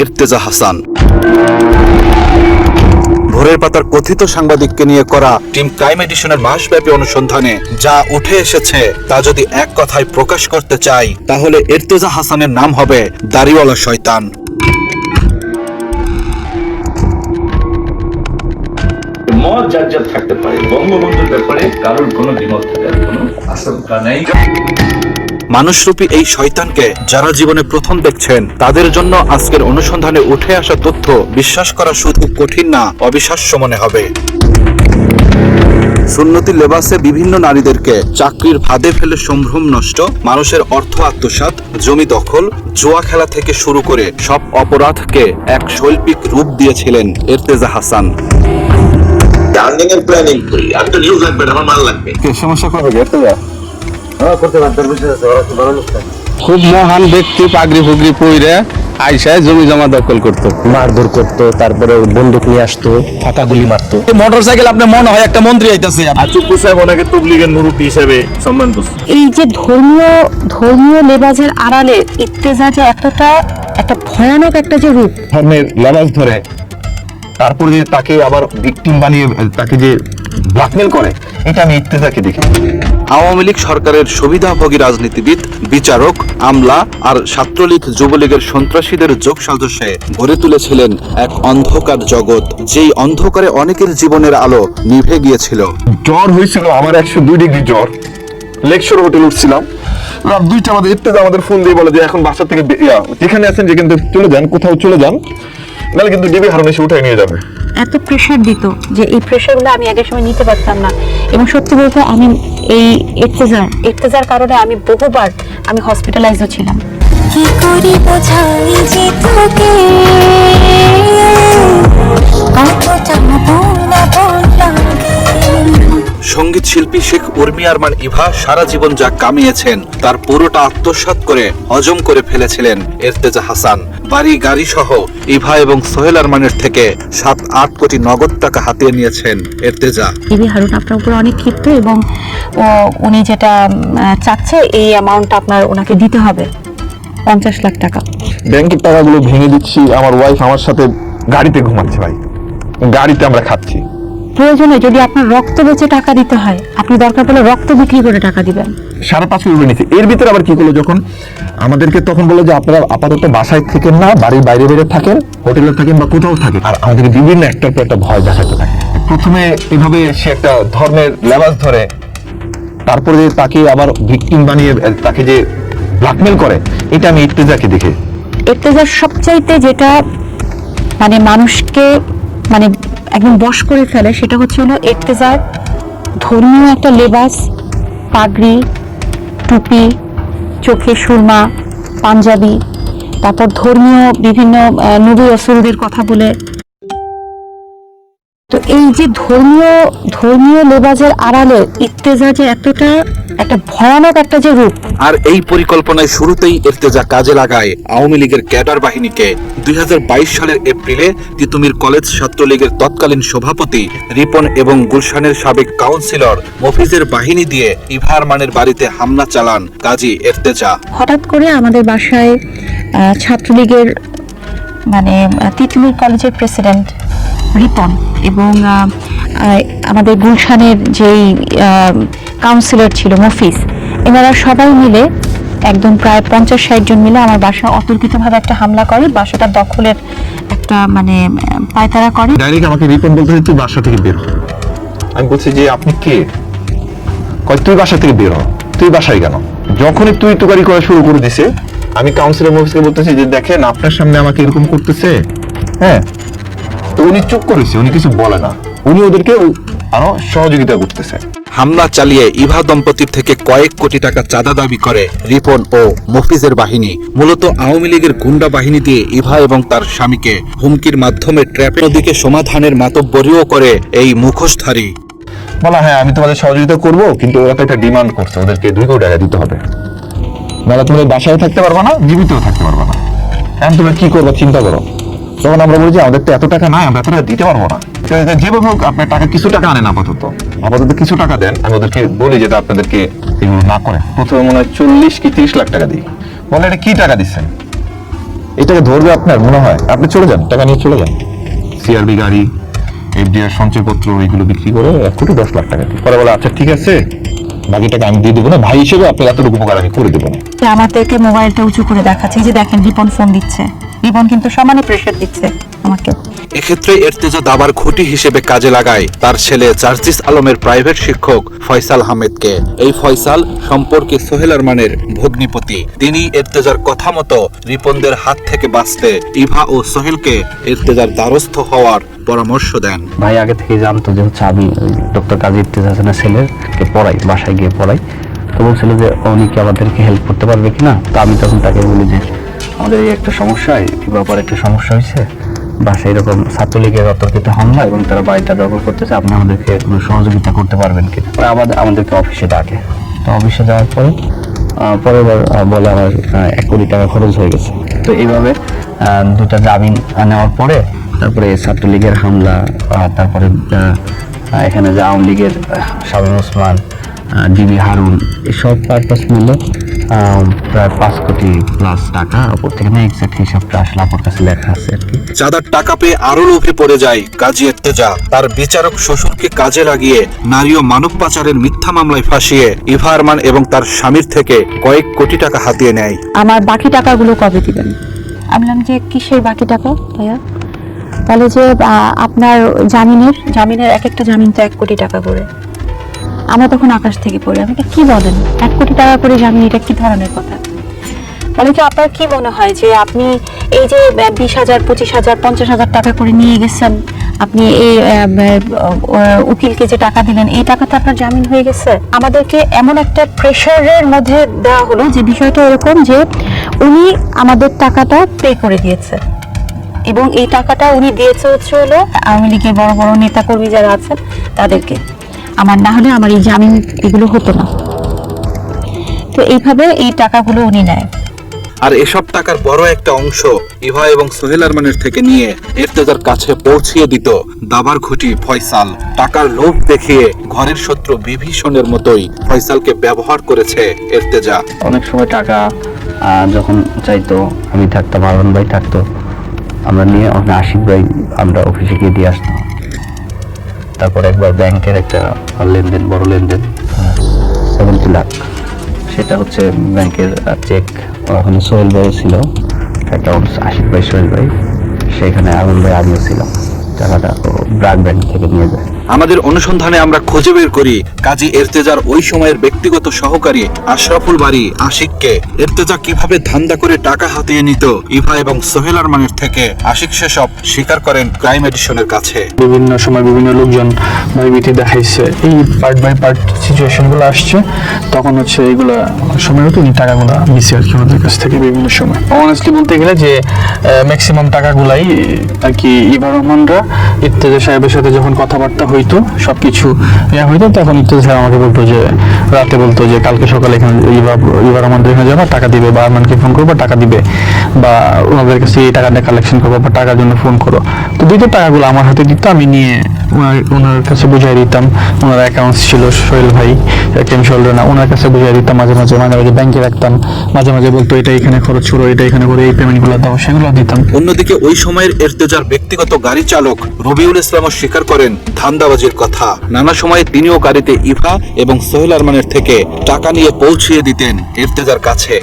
এরতেজা হাসান। ভোরের পাতার কথিত সাংবাদিককে নিয়ে করা টিম ক্রাইম এডিশনের মাসব্যাপী অনুসন্ধানে যা উঠে এসেছে তা যদি এক কথায় প্রকাশ করতে চাই, তাহলে এরতেজা হাসানের নাম হবে দাড়িওয়ালা শয়তান। থাকতে পারে, বঙ্গবন্ধুর ব্যাপারে কারোর কোনো দ্বিমত থাকার কোনো আশঙ্কা নেই। মানুষরূপী এই শয়তানকে যারা জীবনে প্রথম দেখছেন তাদের জন্য আজকের অনুসন্ধানে উঠে আসা তথ্য বিশ্বাস করা শুধু কঠিন না অবিশ্বাস্য মনে হবে। সুন্নতি লেবাসে বিভিন্ন নারীদেরকে চাকরির ফাঁদে ফেলে সম্ভ্রম নষ্ট মানুষের অর্থ আত্মসাৎ জমি দখল জুয়া খেলা থেকে শুরু করে সব অপরাধকে এক শৈল্পিক রূপ দিয়েছিলেন এরতেজা হাসান। আর্নিং এর প্ল্যানিং করি আমি তো নিউজ লাগবে আমার মাল লাগবে। সমস্যা করবে এরতেজা খুব মহান ব্যক্তি পাগড়ি ফুগড়ি পইরে আইসায় জমি জমা দখল করতো। মারধর করতো তারপরে বন্দুক নিয়ে আসতো ফাঁকা গুলি মারতো। মোটর সাইকেল আপনার মনে হয় একটা মন্ত্রী আইতাছে? এই যে ধর্মীয় ধর্মীয় লেবাজের আড়ালে ইত্তেজা যে এতটা একটা ভয়ানক একটা যে রূপ। ধর্মের লেবাস ধরে তারপর যে তাকে আবার ভিকটিম বানিয়ে তাকে যে ব্ল্যাকমেল করে। এটা আমি ইত্তেজাকে দেখি। আওয়ামী লীগ সরকারের সুবিধাভোগী রাজনীতিবিদ বিচারক আমলা আর ছাত্রলীগ যুবলীগের সন্ত্রাসীদের যোগ সাজসে গড়ে তুলেছিলেন এক অন্ধকার জগৎ যেই অন্ধকারে অনেকের জীবনের আলো নিভে গিয়েছিল। জ্বর হয়েছিল আমার একশো দুই ডিগ্রি জ্বর। লেকশোর হোটেল উঠছিলাম। রাত দুইটা আমাদের ইত্তেজা আমাদের ফোন দিয়ে বলে যে এখন বাসা থেকে যেখানে আছেন যেখান থেকে চলে যান কোথাও চলে যান। নাহলে কিন্তু ডিবি হারুন এসে উঠাই নিয়ে যাবে। এত প্রেশার দিত যে এই প্রেশারগুলো আমি আগের সময় নিতে পারতাম না। এবং সত্যি বলতে আমি এই ইত্তেজার ইত্তেজার কারণে আমি বহুবার আমি হসপিটালাইজ ছিলাম। কি করি বোঝাই যে তোকে? কতটা না বললাম। সংগীত শিল্পী শেখ উর্মি আরমান ইভা সারা জীবন যা কামিয়েছেন তার পুরোটা আত্মসাৎ করে হজম করে ফেলেছিলেন এরতেজা হাসান। বাড়ি গাড়ি সহ ইভা এবং সোহেল আরমানের থেকে সাত আট কোটি নগদ টাকা হাতিয়ে নিয়েছেন এরতেজা। ডিবি হারুন আপনার উপর অনেক ক্ষিপ্ত এবং ও, উনি যেটা চাচ্ছে এই অ্যামাউন্টটা আপনার ওনাকে দিতে হবে। পঞ্চাশ লাখ টাকা। ব্যাংকের টাকাগুলো ভেঙে দিচ্ছি আমার ওয়াইফ আমার সাথে গাড়িতে ঘুমাচ্ছে ভাই। গাড়িতে আমরা খাচ্ছি। প্রয়োজনে যদি আপনার রক্ত বেচে টাকা দিতে হয় আপনি দরকার পড়লে রক্ত বিক্রি করে টাকা দিবেন। সাড়ে পাঁচ কোটি নিচ্ছে এর ভিতরে আবার কি করল যখন আমাদেরকে তখন বলল যে আপনারা আপাতত বাসায় থাকেন না বাড়ির বাইরে বাইরে থাকেন হোটেলে থাকেন বা কোথাও থাকেন। আর আমাদেরকে বিভিন্ন একটার পর একটা ভয় দেখাতে থাকে। প্রথমে এভাবে সে একটা ধর্মের লেবাস ধরে তারপরে যে তাকে আবার ভিকটিম বানিয়ে তাকে যে ব্ল্যাকমেল করে এটা আমি ইত্তেজাকে দেখে। ইর্তেজার সবচাইতে যেটা মানে মানুষকে মানে একদম বশ করে ফেলে, সেটা হচ্ছে হলো এর্তেজার, ধর্মীয় একটা লেবাস, পাগড়ি, টুপি, চোখে সুরমা, পাঞ্জাবি, তারপর ধর্মীয় বিভিন্ন নবী রসুলদের কথা বলে এই যে ধর্মীয় ধর্মীয় লেবাজের আড়ালে ইর্তেজা যে এতটা একটা ভয়ানক একটা যে রূপ। আর এই পরিকল্পনায় শুরুতেই এরতেজা কাজে লাগায় আওয়ামী লীগের ক্যাডার বাহিনীকে। দুই সালের এপ্রিলে তিতুমির কলেজ ছাত্রলীগের তৎকালীন সভাপতি রিপন এবং গুলশানের সাবেক কাউন্সিলর মফিজের বাহিনী দিয়ে ইভার মানের বাড়িতে হামলা চালান কাজী এরতেজা হঠাৎ করে আমাদের বাসায় ছাত্রলীগের মানে তিতুমির কলেজের প্রেসিডেন্ট রিপন এবং আমাদের গুলশানের যেই কাউন্সিলর ছিল মফিজ, এনারা সবাই মিলে একদম প্রায় পঞ্চাশ ষাট জন মিলে আমার বাসা অতর্কিতভাবে একটা হামলা করে, বাসাটা দখলের একটা মানে পায়তারা করে। ডাইরেক্ট আমাকে রিপন বলতেছে তুই বাসা থেকে বের আমি বলছি যে, আপনি কে? কয়, তুই বাসা থেকে বের তুই বাসায় কেন? যখনই তুই তুকারি করা শুরু করে দিছে, আমি কাউন্সিলর মফিসকে বলতেছি যে, দেখেন, আপনার সামনে আমাকে এরকম করতেছে হ্যাঁ? উনি চুপ করেছে উনি কিছু বলে না। উনি ওদেরকে আরও সহযোগিতা করতেছে। হামলা চালিয়ে ইভা দম্পতির থেকে কয়েক কোটি টাকা চাঁদা দাবি করে রিপন ও মফিজের বাহিনী। মূলত আওয়ামী লীগের গুন্ডা বাহিনী দিয়ে ইভা এবং তার স্বামীকে হুমকির মাধ্যমে ট্র্যাপের নদীকে সমাধানের মাতব্বরীও করে এই মুখোশধারী। বলা হ্যাঁ আমি তোমাদের সহযোগিতা করব কিন্তু ওরা তো একটা ডিমান্ড করছে ওদেরকে দুই কোটি টাকা দিতে হবে। নাহলে তুমি বাসায় থাকতে পারবে না জীবিতও থাকতে পারবে না। এখন তুমি কি করব চিন্তা করো। তখন আমরা বলি যে আমাদের তো এত টাকা নাই, আমরা এত টাকা দিতে পারব না। যেভাবে হোক, আপনার টাকা কিছু টাকা আনেন আপাতত। আপাতত কিছু টাকা দেন, আমি ওদেরকে বলি যেটা আপনাদেরকে এগুলো না করে। প্রথমে মনে হয় চল্লিশ কি তিরিশ লাখ টাকা দিই। বলে, এটা কি টাকা দিচ্ছেন? এটাকে ধরবে আপনার, মনে হয়। আপনি চলে যান। টাকা নিয়ে চলে যান। সিআরবি গাড়ি, এফডিআর সঞ্চয়পত্র, এগুলো বিক্রি করে এক কোটি দশ লাখ টাকা পরে বলে আচ্ছা ঠিক আছে। বাকি টাকা আমি দিয়ে দেবো না। ভাই হিসেবে আপনার এতটুকু উপকার আমি করে দেবো না। আমাদেরকে মোবাইলটা উঁচু করে দেখাচ্ছে। যে দেখেন, রিপন ফোন দিচ্ছে। রিপন কিন্তু সমানে প্রেশার দিচ্ছে আমাকে। এক্ষেত্রে এর্তেজা দাবার খুঁটি হিসেবে কাজে লাগায় তার ছেলে জার্জিস আলমের প্রাইভেট শিক্ষক ফয়সাল আহমেদকে। এই ফয়সাল সম্পর্কে সোহেল আরমানের ভগ্নিপতি। তিনি এর্তেজার কথা মতো রিপনদের হাত থেকে বাঁচতে ইভা ও সোহেলকে এর্তেজার দ্বারস্থ হওয়ার পরামর্শ দেন। ভাই আগে থেকে জানতো যে হচ্ছে আমি ডক্টর কাজী ইফতেজ হাসানের ছেলেকে পড়াই বাসায় গিয়ে পড়াই। তো বলছিল যে উনি কি আমাদেরকে হেল্প করতে পারবে কিনা? তো আমি তখন তাকে বলি যে আমাদের এই একটা সমস্যা, এই ব্যাপারে একটা সমস্যা হয়েছে। বাসায় এরকম ছাত্রলীগের অতর্কিত হামলা এবং তারা বাড়িটা দখল করতেছে, আপনি আমাদেরকে কোনো সহযোগিতা করতে পারবেন কিনা? আমাদের, আমাদেরকে অফিসে ডাকে। তো অফিসে যাওয়ার পরে পরের বার বলে আমার এক কোটি টাকা খরচ হয়ে গেছে। তো এইভাবে দুটা জামিন নেওয়ার পরে, তারপরে ছাত্রলীগের হামলা তারপরে এখানে যে আওয়ামী লীগের শামীম ওসমান ডিবি হারুন, এসব পারপাস মিলে প্রায় পাঁচ কোটি প্লাস টাকা। ওপর থেকে না এক্সাক্ট হিসাবটা আসলে আপনার কাছে লেখা আছে আর কি। চাঁদার টাকা পেয়ে আরও লোভে পড়ে যায় কাজী এর্তেজা। তার বিচারক শ্বশুরকে কাজে লাগিয়ে নারী ও মানব পাচারের মিথ্যা মামলায় ফাঁসিয়ে ইভা আরমান এবং তার স্বামীর থেকে কয়েক কোটি টাকা হাতিয়ে নেয়। আমার বাকি টাকাগুলো কবে দিবেন? আমি বললাম যে কিসের বাকি টাকা ভাইয়া? বলে যে আহ, আপনার জামিনের জামিনের এক একটা জামিন তো এক কোটি টাকা করে। আমরা তখন আকাশ থেকে পড়ি। আমাকে কি বলেন? এক কোটি টাকা করে জামিন, এটা কি ধরনের কথা? বলে যে আপনার কি মনে হয় যে আপনি এই যে বিশ হাজার, পঁচিশ হাজার, পঞ্চাশ হাজার টাকা করে নিয়ে গেছেন, আপনি এই উকিলকে যে টাকা দিলেন, এই টাকাতে আপনার জামিন হয়ে গেছে? আমাদেরকে এমন একটা প্রেশারের মধ্যে দেওয়া হলো যে বিষয়টা এরকম যে উনি আমাদের টাকাটা পে করে দিয়েছে। এবং এই টাকাটা উনি দিয়েছে হচ্ছে হলো আওয়ামী লীগের বড় বড় নেতাকর্মী যারা আছেন, তাদেরকে। আমার না হলে আমার এই জামিন এগুলো হতো না। তো এইভাবে এই টাকাগুলো উনি নেয়। আর এসব টাকার বড় একটা অংশ ইভা এবং সোহেল আরমানের থেকে নিয়ে এর্তেজার কাছে পৌঁছিয়ে দিত দাবার খুঁটি ফয়সাল। টাকার লোভ দেখিয়ে ঘরের শত্রু বিভীষণের মতোই ফয়সালকে ব্যবহার করেছে এর্তেজা অনেক সময় টাকা আহ, যখন চাইতো আমি থাকতাম আরন ভাই থাকতো আমরা নিয়ে ওখানে আশিক ভাই আমরা অফিসে গিয়ে দিয়ে আসতাম। তারপর একবার ব্যাংকের একটা লেনদেন, বড় লেনদেন সেভেন্টি লাখ। সেটা হচ্ছে ব্যাংকের চেক ওখানে সোহেল ভাই ছিল অ্যাকাউন্টস আশিফ ভাই, সোহেল ভাই। সেখানে আগুন ভাই আমিও ছিলাম। টাকাটা ব্রাক ব্যাংক থেকে নিয়ে যায়। আমাদের অনুসন্ধানে আমরা খুঁজে বের করি কাজী এর্তেজার ওই সময়ের ব্যক্তিগত সহকারী আশরাফুল বাড়ি আশিককে। এরতেজা কীভাবে ধান্দা করে টাকা হাতিয়ে নিত, ইভা এবং সোহেল আরমানের থেকে আশিক সেসব স্বীকার করেন ক্রাইম এডিশনের কাছে। বিভিন্ন সময় বিভিন্ন লোকজন ভয়ভীতি দেখাইছে, এই পার্ট বাই পার্ট সিচুয়েশনগুলো আসছে। তখন হচ্ছে এইগুলো সময় উনি টাকাগুলো নিচ্ছে আর কি ওদের কাছ থেকে বিভিন্ন সময়। অনেস্টলি বলতে গেলে যে ম্যাক্সিমাম টাকাগুলাই আর কি ইভা রহমানরা ইত্তেজা সাহেবের সাথে যখন কথাবার্তা হইতো সব কিছু ইয়া হইতো। তখন ইত্তেজা সাহেব আমাকে বলতো যে, রাতে বলতো যে, কালকে সকালে এখানে ইভা রহমানদের এখানে যাবা, টাকা দিবে, বা আরমানকে ফোন করব, টাকা দিবে। বা ওনাদের কাছে এই টাকাটা কালেকশন করব, বা টাকার জন্য ফোন করো। তো দিত টাকাগুলো আমার হাতে দিত, আমি নিয়ে ওনার কাছে বুঝাই দিতাম। ওনার অ্যাকাউন্টস ছিল সোহেল ভাই কেম না ওনার কাছে বুঝাই দিতাম, মাঝে মাঝে মাঝে মাঝে ব্যাংকে রাখতাম। মাঝে মাঝে বলতো, এটা এখানে খরচ করো, এটা এখানে করে এই পেমেন্টগুলো দাও, সেগুলো দিতাম। অন্যদিকে ওই সময়ের এর্তেজার ব্যক্তিগত গাড়ি চালক রবিউল ইসলামও স্বীকার করেন ধান্দাবাজির কথা। নানা সময়ে তিনিও গাড়িতে ইভা এবং সোহেল আরমানের থেকে টাকা নিয়ে পৌঁছিয়ে দিতেন ইর্তেজার কাছে।